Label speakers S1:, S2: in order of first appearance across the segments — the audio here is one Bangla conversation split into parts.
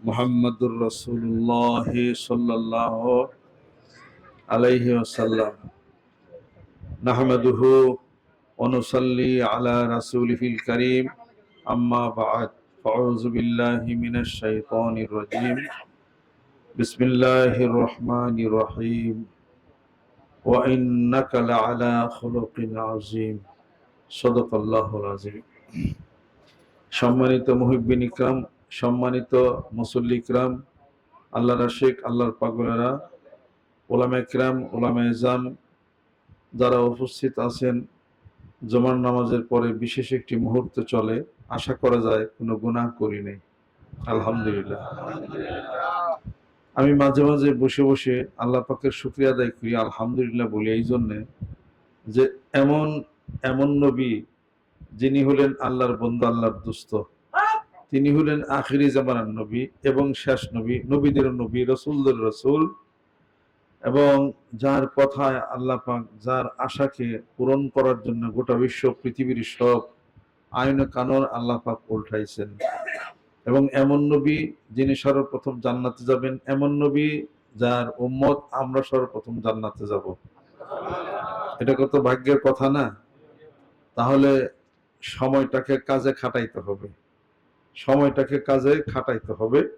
S1: মোহাম্মদুর রসুল্লাহ সাল্লাহ আলাইহি নাহমদুহু ونصلي على رسوله الكريم أما بعد فأعوذ بالله من الشيطان الرجيم بسم الله الرحمن الرحيم وإنك لعلى خلق عظيم صدق الله العظيم সম্মানিত মুহিব্বিন ইকরাম সম্মানিত মুসল্লি ইকরাম আল্লাহ রাশেক আল্লাহর পাগলেরা ওলামা ইকরাম ওলামা এজাম যারা উপস্থিত আছেন জমার নামাজের পরে বিশেষ একটি মুহূর্ত চলে, আশা করা যায় কোনো গুনাহ করি নেই। আলহামদুলিল্লাহ। আমি মাঝে মাঝে বসে বসে আল্লাহ পাকের শুক্রিয়া আদায় করি, আলহামদুলিল্লাহ বলি এই জন্যে যে এমন এমন নবী যিনি হলেন আল্লাহর বন্ধু, আল্লাহর দুস্থ তিনি হলেন আখিরি জামানার নবী এবং শেষ নবী নবীদের নবী, রসুলদের রসুল। এবং যার কথায় আল্লাহ পাক যার আশাকে পূরণ করার জন্য গোটা বিশ্ব পৃথিবীর সব আইন কানুন আল্লাহ পাক উল্টাইছেন। এবং এমন নবী যিনি সর্বপ্রথম জান্নাতে যাবেন, এমন নবী যার উম্মত আমরা সর্বপ্রথম জান্নাতে যাব। এটা কত ভাগ্যের কথা না? তাহলে সময়টাকে কাজে খাটাইতে হবে। সময়টাকে কাজে খাটাইতে হবে।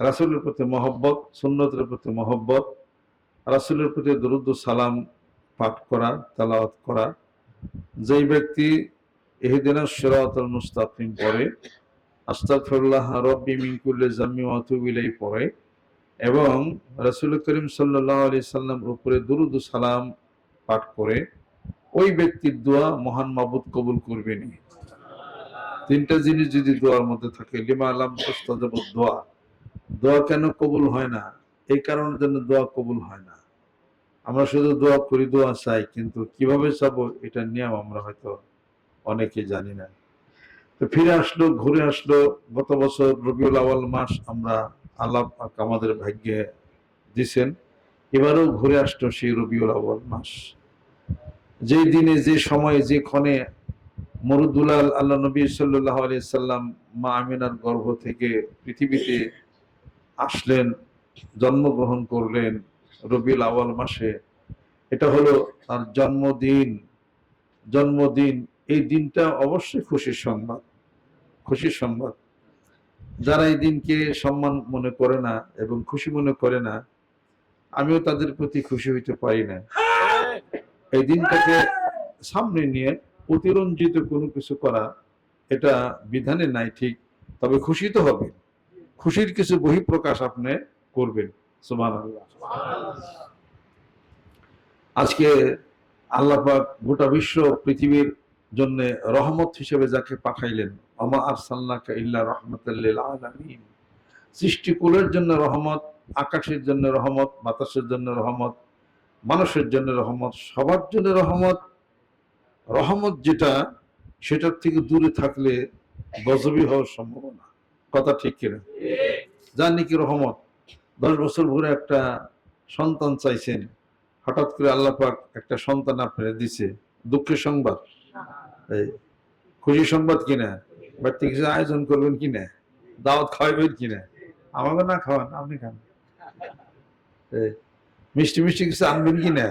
S1: রাসুলের প্রতি মহব্বত, সুন্নতের প্রতি মহব্বত রাসুলের প্রতি দরুদ সালাম পাঠ করা, তালাওয়াত করা। যেই ব্যক্তি এহিদিনা সিরাতুল মুস্তাকিম পড়ে, আস্তাগফিরুল্লাহ রব্বি মিন কুল্লি জাম্মি ইলাইহি পড়ে এবং রাসূল করিম সাল্লাল্লাহু আলাইহি সাল্লাম উপরে দরুদ সালাম পাঠ করে, ওই ব্যক্তির দোয়া মহান মাবুদ কবুল করবেনি তিনটা জিনিস যদি দোয়ার মধ্যে থাকে, লিমা আলাম দোয়া। দোয়া কেন কবুল হয় না? এই কারণের জন্য দোয়া কবুল হয় না। আমরা শুধু দোয়া করি, দোয়া চাই, কিন্তু কীভাবে চাব এটা নিয়ম আমরা হয়তো অনেকে জানি না। তো ফিরে আসলো, ঘুরে আসলো, গত বছর রবিউল আওয়াল মাস আমরা আল্লাহ আমাদের ভাগ্যে দিছেন। এবারেও ঘুরে আসলো সেই রবিউল আওয়াল মাস। যেই দিনে, যে সময়ে, যে ক্ষণে মরুদুলাল আল্লাহ নবী সাল্লাহ সাল্লাম মা আমিনার গর্ভ থেকে পৃথিবীতে আসলেন জন্মগ্রহণ করলেন রবিউল আওয়াল মাসে। এটা হলো তার জন্মদিন। জন্মদিন, এই দিনটা অবশ্যই খুশির সংবাদ খুশির সংবাদ। যারা এই দিনকে সম্মান মনে করে না এবং খুশি মনে করে না, আমিও তাদের প্রতি খুশি হইতে পারি না। এই দিনটাকে সামনে নিয়ে অতিরঞ্জিত কোনো কিছু করা, এটা বিধানে নাই ঠিক, তবে খুশি তো হবে। খুশির কিছু বহিঃপ্রকাশ আপনি করবেন। সুমান আজকে আল্লাহ পাক গোটা বিশ্ব পৃথিবীর জন্য রহমত হিসেবে যাকে পাঠাইলেন আমা আরসাল্লাকা ইল্লা রহমতুল্লিল আলামিন। সৃষ্টিকুলের জন্য রহমত আকাশের জন্য রহমত বাতাসের জন্য রহমত মানুষের জন্য রহমত সবার জন্য রহমত। রহমত যেটা সেটার থেকে দূরে থাকলে গজবি হওয়ার সম্ভাবনা। কথা ঠিক কিনা? যার নাকি রহমত? দশ বছর ভরে একটা সন্তান চাইছেন। হঠাৎ করে আল্লাহ পাক একটা সন্তান আপনারা দিছে। দুঃখের সংবাদ। খুশি সংবাদ কিনা? বাড়িতে কিছু আয়োজন করবেন কিনা? দাওয়াত খাওয়াবেন কিনা? আমাকে না খাওয়ান, আপনি খান। মিষ্টি মিষ্টি কিছু আনবেন কি না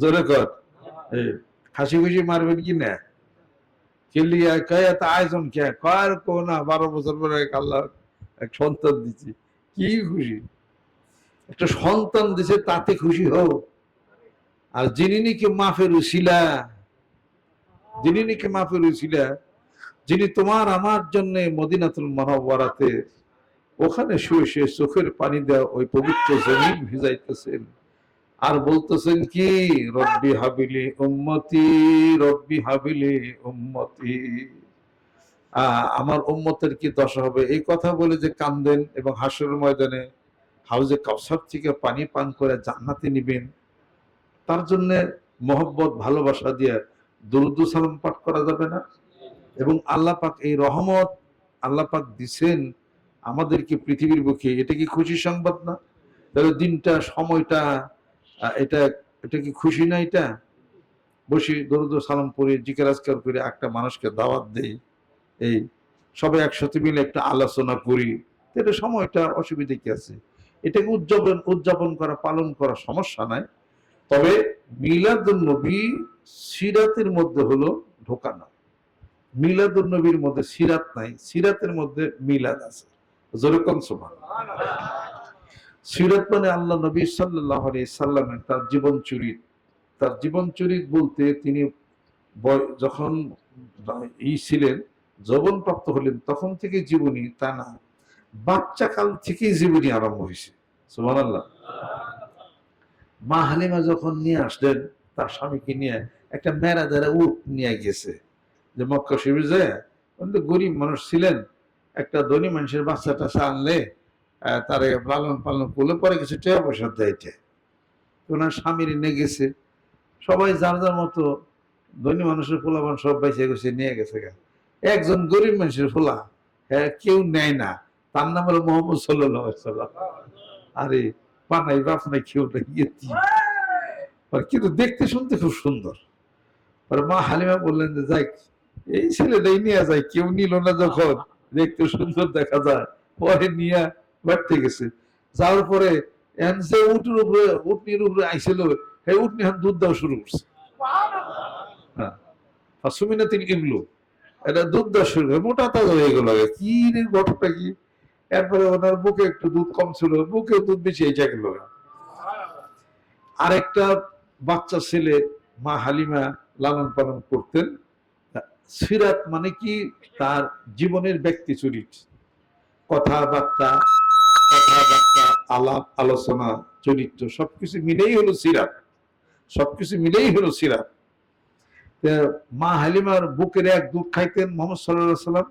S1: জোরে কর। হাসি খুশি মারবেন কি না কেলিয়া কয় এত আয়োজন কে কয় কো না? বারো বছর পরে আল্লাহ এক সন্তান দিচ্ছি কি খুশি? একটা সন্তান দিছে, তাতে খুশি হও। আর যিনি নাকি মাফের উশিলা যিনি নাকি মাফের উশিলা যিনি তোমার আমার জন্য মদিনাতুল মহাবরাতে ওখানে শুয়ে শুয়ে চোখের পানি দেওয়া ওই পবিত্র জমিন ভিজাইতেছেন। আর বলতেছেন কি, রব্বি হাবিলি উম্মতি, রব্বি হাবিলি উম্মতি। আমার উম্মতের কি দশা হবে? এই কথা বলে যে কান্দেন এবং হাসর ময়দানে হাউজে কাউসার থেকে পানি পান করে জান্নাতে নিবেন, তার জন্য মহব্বত, ভালোবাসা দিয়ে দুরুদ সালাম পাঠ করা যাবে না? এবং আল্লাহ পাক এই রহমত আল্লাহ পাক দিছেন আমাদেরকে পৃথিবীর বুকে, এটা কি খুশি সংবাদ না? তাহলে দিনটা, সময়টা এটা এটা কি খুশি না এটা? বসি দরুদ সালাম পড়ে, জিকের আজকার করে একটা মানুষকে দাওয়াত দেই। এই সবাই একসাথে মিলে একটা আলোচনা করি। এটা সময়টা অসুবিধে কি আছে? এটাকে উদযাপন উদযাপন করা, পালন করা সমস্যা নাই। তবে মিলাদুল নবী সিরাতের মধ্যে হলো ঢোকানো মিলাদুল নবীর মধ্যে সিরাত নাই, সিরাতের মধ্যে মিলাদ আছে। যেরকম সমান সিরাত মানে আল্লাহ নবী সাল্লাহ সাল্লামের তার জীবন চরিত। তার জীবন চরিত বলতে তিনি যখন ই ছিলেন যৌবন প্রাপ্ত হলেন তখন থেকে জীবনী তা না বাচ্চা কাল থেকেই জীবনী আরম্ভ হয়েছে। সুমান আল্লাহ মা হালিমা যখন নিয়ে আসলেন তার স্বামীকে নিয়ে একটা মেরা দ্বারা উট নিয়ে গেছে। যে মক্কা শিবির যায় গরিব মানুষ ছিলেন একটা ধনী মানুষের বাচ্চাটা আনলে আহ, তারে লালন পালন করলে পরে কিছু টাকা পয়সা দেয়ছে ওনার স্বামীর নিয়ে গেছে। সবাই যার যার মতো ধনী মানুষের ফুলাবান সব বেঁচে গেছে নিয়ে গেছে গা। একজন গরিব মানুষের ফুলা হ্যাঁ কেউ নেয় না। তার নাম হলো মোহাম্মদ সাল্লাম আরে পানাই বাপ নাই কেউ নাই কিন্তু দেখতে শুনতে খুব সুন্দর। আর মা হালিমা বললেন যে, যাই, এই ছেলেটাই নিয়ে যায় কেউ নিল না যখন। দেখতে সুন্দর দেখা যায়। পরে নিয়ে বাড়তে গেছে। যাওয়ার পরে এন যে উটের উপরে, উটনির উপরে আইছিল, সেই উটনি হান দুধ দেওয়া শুরু করছে। হ্যাঁ। সুমিনা তিন কিনলো। এটা দুধ দেওয়া মোটা তাজা হয়ে গেল কি রে ঘটনা কি? এরপরে ওনার বুকে একটু দুধ কম ছিল, বুকে দুধ বেশি এই গেল। আরেকটা বাচ্চা ছেলে মা হালিমা লালন পালন করতেন সিরাত মানে কি? তার জীবনের ব্যক্তি চরিত্র। কথাবার্তা কথাবার্তা, আলাপ, আলোচনা, চরিত্র, সবকিছু মিলেই হলো সিরাত। সবকিছু মিলেই হলো সিরাত। মা হালিমার বুকের এক দুধ খাইতেন মোহাম্মদ সাল্লাহ সাল্লাম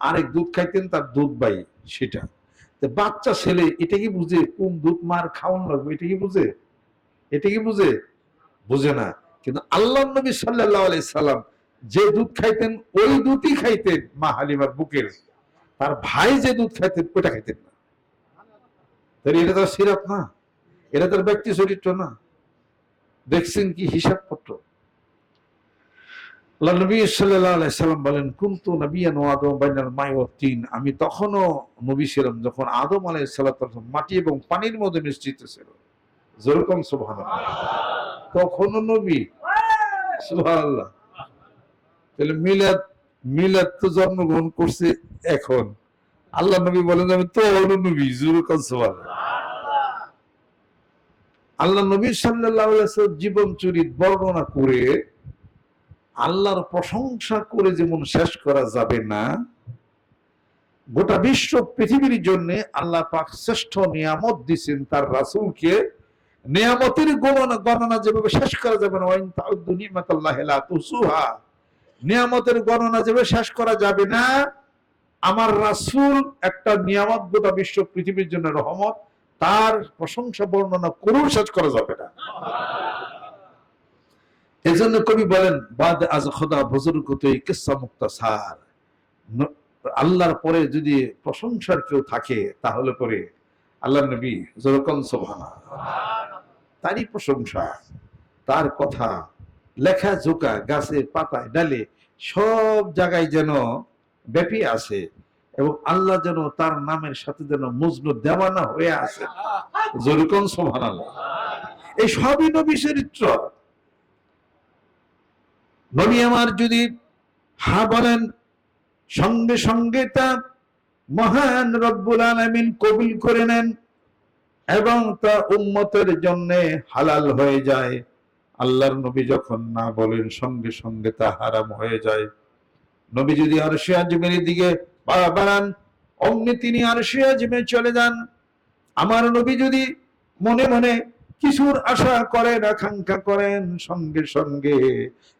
S1: আরেক দুধ খাইতেন তার দুধ বাই সেটা। বাচ্চা ছেলে, এটা কি বুঝে? কোন দুধ মার খাওয়ান লাগবে? এটা কি বুঝে? এটা কি বুঝে? বুঝে না। কিন্তু আল্লাহ নবী সাল্লাহ সাল্লাম যে দুধ খাইতেন, ওই দুধই খাইতেন মা হালিমার বুকের। তার ভাই যে দুধ খাইতেন ওটা খাইতেন না। তাহলে এটা তার সিরাপ না। এটা তার ব্যক্তি চরিত্র না। দেখছেন কি হিসাবপত্র? আল্লাহ সাল্লাম বলেন, কুনতু আদম বাইনাল মাই ওয়া তিন। আমি তখনও নবী ছিলাম যখন আদম ওয়াস সালাম মাটি এবং পানির মধ্যে মিশ্রিত ছিল। যেরকম সুবহানাল্লাহ। তখনও নবী, সুবহানাল্লাহ। তাহলে মিলাদ মিলাদ তো জন্মগ্রহণ করছে এখন। আল্লাহ নবী বলেন আমি তো নবী। যেরকম সুবহানাল্লাহ। আল্লাহ নবী আলাইহি জীবন চরিত বর্ণনা করে আল্লাহর প্রশংসা করে যেমন শেষ করা যাবে না, গোটা বিশ্ব পৃথিবীর জন্য আল্লাহ পাক শ্রেষ্ঠ নিয়ামত দিছেন তার রাসূলকে। নিয়ামতের গণনা গণনা যেভাবে শেষ করা যাবে না নিয়ামতের গণনা যেভাবে শেষ করা যাবে না, আমার রাসূল একটা নিয়ামত গোটা বিশ্ব পৃথিবীর জন্য রহমত, তার প্রশংসা, বর্ণনা করেও শেষ করা যাবে না। এজন্য কবি বলেন, বাদ আজ খোদা বুজুর্গত কিসা মুক্তাসার আল্লাহর পরে যদি প্রশংসার কেউ থাকে, তাহলে পরে আল্লাহ নবী যেরকম সোভানা তারই প্রশংসা, তার কথা লেখা জোকা গাছে পাতায় ডালে সব জায়গায় যেন ব্যাপী আছে এবং আল্লাহ যেন তার নামের সাথে যেন মজনু দেওয়ানা হয়ে আছে। যেরকম সোভান এই সবই নবী চরিত্র। নবী আমার যদি হা বলেন, সঙ্গে সঙ্গে তা মহান রব্বুল আলামিন কবুল করে নেন এবং তা উম্মতের জন্য হালাল হয়ে যায়। আল্লাহর নবী যখন না বলেন, সঙ্গে সঙ্গে তা হারাম হয়ে যায়। নবী যদি আর সে আজমের দিকে বাড়ান, অমনি তিনি আর সে আজমে চলে যান। আমার নবী যদি মনে মনে কিছুর আশা করেন, আকাঙ্ক্ষা করেন, সঙ্গে সঙ্গে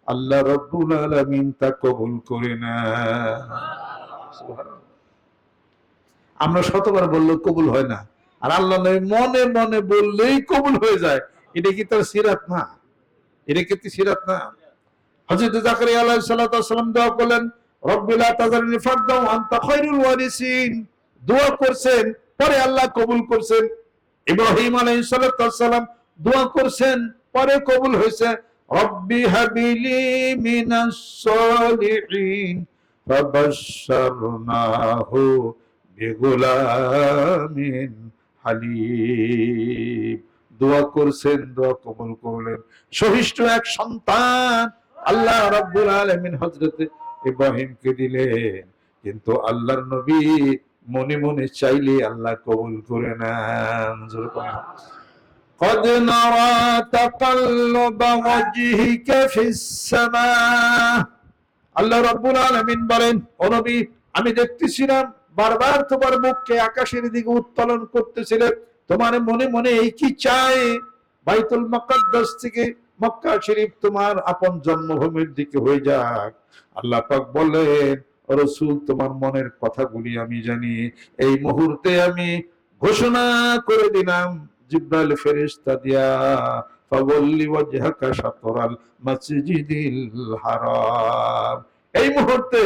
S1: আল্লাহ রব্বুল আলামিন তা কবুল করে না আমরা শতবার বললেও কবুল হয় না। আর আল্লাহ মনে মনে বললেই কবুল হয়ে যায়। এটা কি তার সিরাত না? এটা কি সিরাত না? সালাতু ওয়াসসালাম দোয়া করলেন রব্বিলা তাজারনি ফারদাও আনতা খায়রুল ওয়ারিসিন। দোয়া করছেন, পরে আল্লাহ কবুল করছেন। ইব্রাহিম আলাইহিস সালাতু দোয়া করছেন, পরে কবুল হয়েছে, রব্বি হাবিলি মিনাস সালিহিন ফাবাশশারনাহু বিগুলামিন হালিম। দোয়া করছেন, দোয়া কবুল করলেন। সহিষ্ঠ এক সন্তান আল্লাহ রাব্বুল আলামিন হযরত ইব্রাহিমকে দিলেন। কিন্তু আল্লাহর নবী মনে মনে চাইলে আল্লাহ কবুল করে নেন জোরে বলেন। قد نرى تقلب وجهك في السماء আল্লাহ রাব্বুল আলামিন বলেন ও নবী আমি দেখতেছিলাম বারবার তোমার মুখকে আকাশের দিকে উত্তোলন করতেছিলে তোমার মনে মনে এই কি চায় বাইতুল মুকাদ্দাস থেকে মক্কা শরীফ তোমার আপন জন্মভূমির দিকে হয়ে যাক আল্লাহ পাক বললেন রসুল, তোমার মনের কথাগুলি আমি জানি। এই মুহূর্তে আমি ঘোষণা করে দিলাম, জিব্রাইল ফেরেশতা দিয়া, ফাওয়াল্লি ওয়াজহাকা শাতরাল মাসজিদিল হারাম। এই মুহূর্তে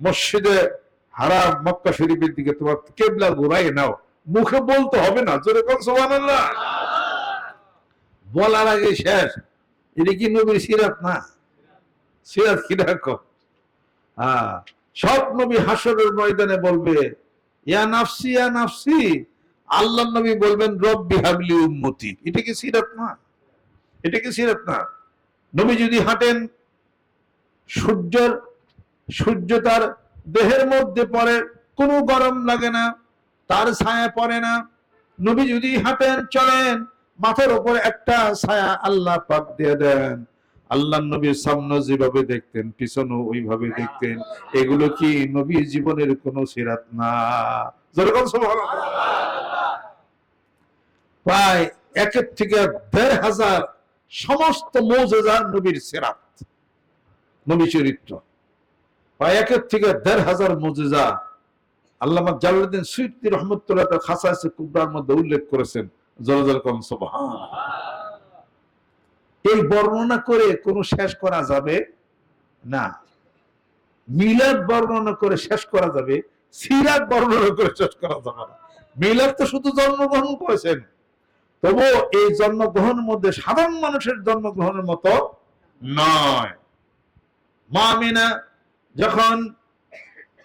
S1: মসজিদে হারাম মক্কা শরীফের দিকে তোমার কেবলা ঘুরাই নাও। মুখে বলতে হবে না, জোরে কোন সুবহানাল্লাহ। বলার আগে শেষ, এটা কি নবীর সিরাত না? সিরাত কি রাখো হ্যাঁ সব নবী হাসরের ময়দানে বলবে, ইয়া নাফসি ইয়া নাফসি। আল্লাহ নবী বলবেন, রব্বি হাবলি উম্মতি। এটা কি সিরাত না? এটা কি সিরাত না? নবী যদি হাঁটেন, সূর্যের সূর্য তার দেহের মধ্যে পড়ে, কোনো গরম লাগে না, তার ছায়া পড়ে না। নবী যদি হাঁটেন, চলেন, মাথার উপর একটা ছায়া আল্লাহ পাক দিয়ে দেন। আল্লাহ নবীর সামনে যেভাবে দেখতেন পিছনে ওইভাবে দেখতেন। এগুলো কি নবী জীবনের কোন সিরাত না? প্রায় একের থেকে দেড় হাজার সমস্ত মৌজেজা নবীর সিরাত, নবী চরিত্র। প্রায় একের থেকে দেড় হাজার মৌজেজা আল্লামা জালালউদ্দিন সুইতি রহমতুল্লাহ খাসাইসে কুবরার মধ্যে উল্লেখ করেছেন জলজল কম সুবহান এই বর্ণনা করে কোনো শেষ করা যাবে না। মিলাদ বর্ণনা করে শেষ করা যাবে, সিরাত বর্ণনা করে শেষ করা যাবে না। মিলাদ তো শুধু জন্মগ্রহণ করেছেন। তবুও এই জন্মগ্রহণের মধ্যে সাধারণ মানুষের জন্মগ্রহণের মতো নয়। মা আমিনা যখন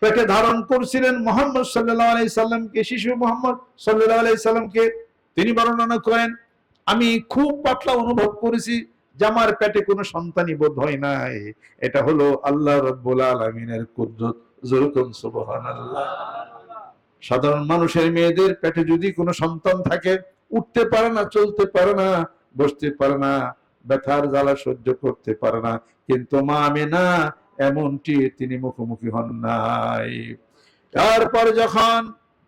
S1: পেটে ধারণ করছিলেন, মোহাম্মদ সাল্লাহ আলাই সাল্লামকে, শিশু মোহাম্মদ সাল্লাহ আলাই সাল্লামকে, তিনি বর্ণনা করেন আমি খুব পাতলা অনুভব করেছি যে আমার পেটে কোনো সন্তানই বোধ হয় নাই। এটা হলো আল্লাহ রব্বুল আলমিনের কুদরত। যেরকম সুবহানাল্লাহ। সাধারণ মানুষের মেয়েদের পেটে যদি কোনো সন্তান থাকে, উঠতে পারে না, চলতে পারে না, বসতে পারে না, ব্যথার জ্বালা সহ্য করতে পারে না, কিন্তু মা আমি না এমনটি তিনি মুখোমুখি হন নাই। তারপরে যখন,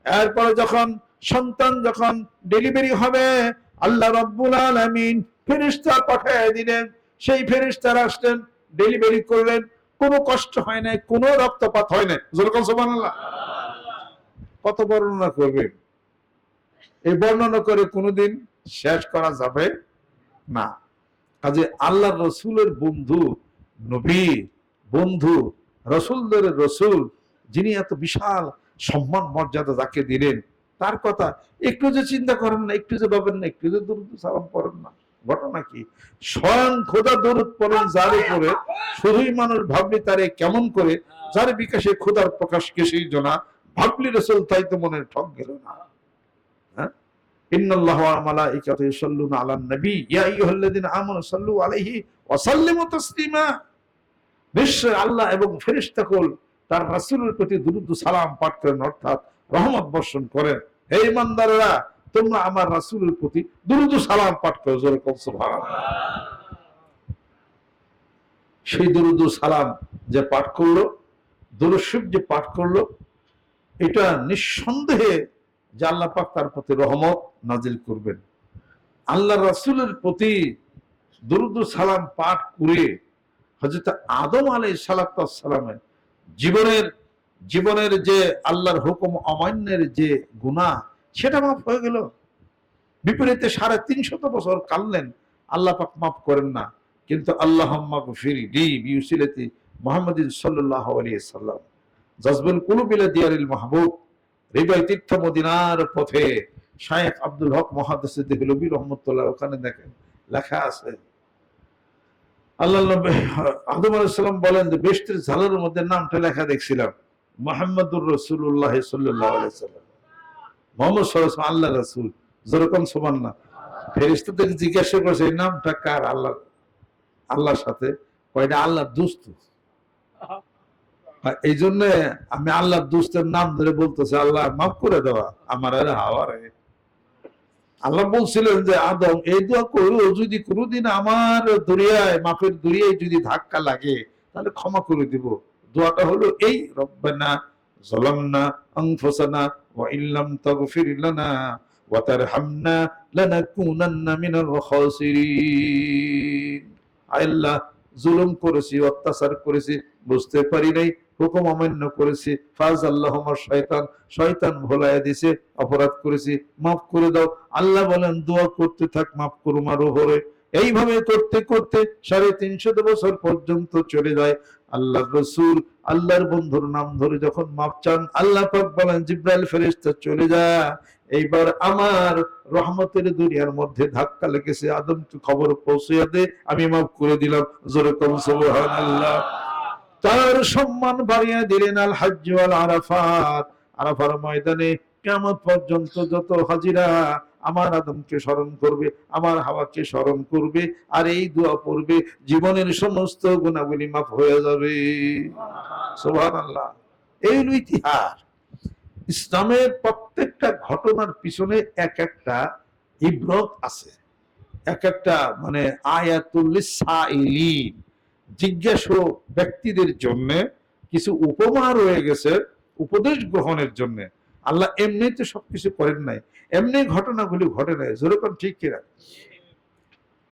S1: এরপর যখন সন্তান যখন ডেলিভারি হবে আল্লাহ রব্বুল আলামিন ফেরেশতা পাঠিয়ে দিলেন। সেই ফেরিস্তার আসলেন, ডেলিভারি করলেন। কোনো কষ্ট হয় নাই, কোনো রক্তপাত হয় নাই। সুবহানাল্লাহ। কত বর্ণনা করবেন এই বর্ণনা করে কোনোদিন শেষ করা যাবে না। কাজে আল্লাহ রসুলের বন্ধু, নবী, বন্ধু, রসুলদের রসুল, যিনি এত বিশাল সম্মান মর্যাদা যাকে দিলেন তার কথা, একটু যে চিন্তা করেন না, একটু যে ভাবেন না, একটু যে দূরত সালাম করেন না। ঘটনা কি? স্বয়ং খোদা দূরত পড়েন যার উপরে শুধুই মানুষ ভাবলি তারে কেমন করে, যার বিকাশে খোদার প্রকাশ কে সেই জনা, ভাবলি রসুল তাই তো মনের ঠক গেল না। হ্যাঁ? তার রাসূলের প্রতি দুরূদ সালাম পাঠ করেন, অর্থাৎ রহমত বর্ষণ করেন। হে ইমানদাররা, তোমরা আমার রাসূলের প্রতি দুরূদ সালাম পাঠ করো, জোরে সেই দরুদ সালাম যে পাঠ করল দরুশিব যে পাঠ করল, এটা নিঃসন্দেহে যে আল্লাহ পাক তার প্রতি রহমত নাজিল করবেন। আল্লাহ রাসূলের প্রতি দরুদ সালাম পাঠ করে হযরত আদম আলাই সালামের জীবনের জীবনের যে আল্লাহর হুকুম, অমান্যের যে গুনাহ, সেটা মাফ হয়ে গেল। বিপরীতে সাড়ে তিনশত বছর কানলেন আল্লাহ পাক মাফ করেন না। কিন্তু আল্লাহ মোহাম্মদিন সাল্লাহ আলিয়া সাল্লাম কুলুবিলা দিয়ারিল মাহবুব, হৃদয় তীর্থ মদিনার পথে শায়েখ আব্দুল হক মহাদেশ রহমতুল্লাহ ওখানে দেখেন, লেখা আছে। আল্লাহ আদম আলাইসাল্লাম বলেন যে বেষ্টের ঝালের মধ্যে নামটা লেখা দেখছিলাম। মোহাম্মদুর রসুল্লাহ সাল্লাহ মোহাম্মদ সরসম আল্লাহ রসুল। যেরকম সমান না। ফেরিস্তাদের জিজ্ঞাসা করছে এই নামটা কার? আল্লাহ আল্লাহর সাথে। কয়টা? আল্লাহর দুস্ত। এই জন্য আমি আল্লাহর দুস্তের নাম ধরে বলতেছি, আল্লাহ, মাফ করে দেওয়া। আমার আরে হাওয়ারে আল্লাহ বলছিলেন যে, আদম, এই দোয়া করো, যদি কোনোদিন আমার দরিয়ায়, মাফের দরিয়ায় যদি ধাক্কা লাগে, তাহলে ক্ষমা করে দিব। দোয়াটা হলো এই, রব্বানা জলামনা আনফুসানা ওয়া ইল্লাম তাগফির লানা মিনাল খাসিরিন। আল্লাহ, জুলুম করেছি, অত্যাচার করেছি, বুঝতে পারি নাই, হুকুম অমান্য করেছি, ফাজ আল্লাহ শয়তান শয়তান ভোলায় দিছে, অপরাধ করেছি, মাফ করে দাও। আল্লাহ বলেন, দোয়া করতে থাক, মাফ করুম আরও এইভাবে করতে করতে সাড়ে তিনশত বছর পর্যন্ত চলে যায়। আল্লাহ রসুল, আল্লাহর বন্ধুর নাম ধরে যখন মাপ চান, আল্লাহ পাক বলেন, জিব্রাইল ফেরেশতা, চলে যা। এইবার আমার রহমতের দুনিয়ার মধ্যে ধাক্কা লেগেছে আদমকে খবর পৌঁছিয়ে দে, আমি মাফ করে দিলাম। জোরে কম, সুবহানাল্লাহ। তার সম্মান বাড়িয়ে দিলেন আল হাজ্জ আল আরাফাত। আরাফার ময়দানে কেমন পর্যন্ত যত হাজিরা আমার আদমকে স্মরণ করবে, আমার হাওয়াকে স্মরণ করবে, আর এই দোয়া পড়বে, জীবনের সমস্ত গুণাগুলি মাফ হয়ে যাবে। আল্লাহ এই হলো ইতিহাস। ইসলামের প্রত্যেকটা ঘটনার পিছনে এক একটা ইব্রত আছে। এক একটা মানে আয়াতুল্লিসাইলিন জিজ্ঞাসু ব্যক্তিদের জন্য কিছু উপমা রয়ে গেছে উপদেশ গ্রহণের জন্য। আল্লাহ এমনিতে সবকিছু করেন নাই। এমনি ঘটনাগুলি ঘটে নাই। যেরকম ঠিক কিনা।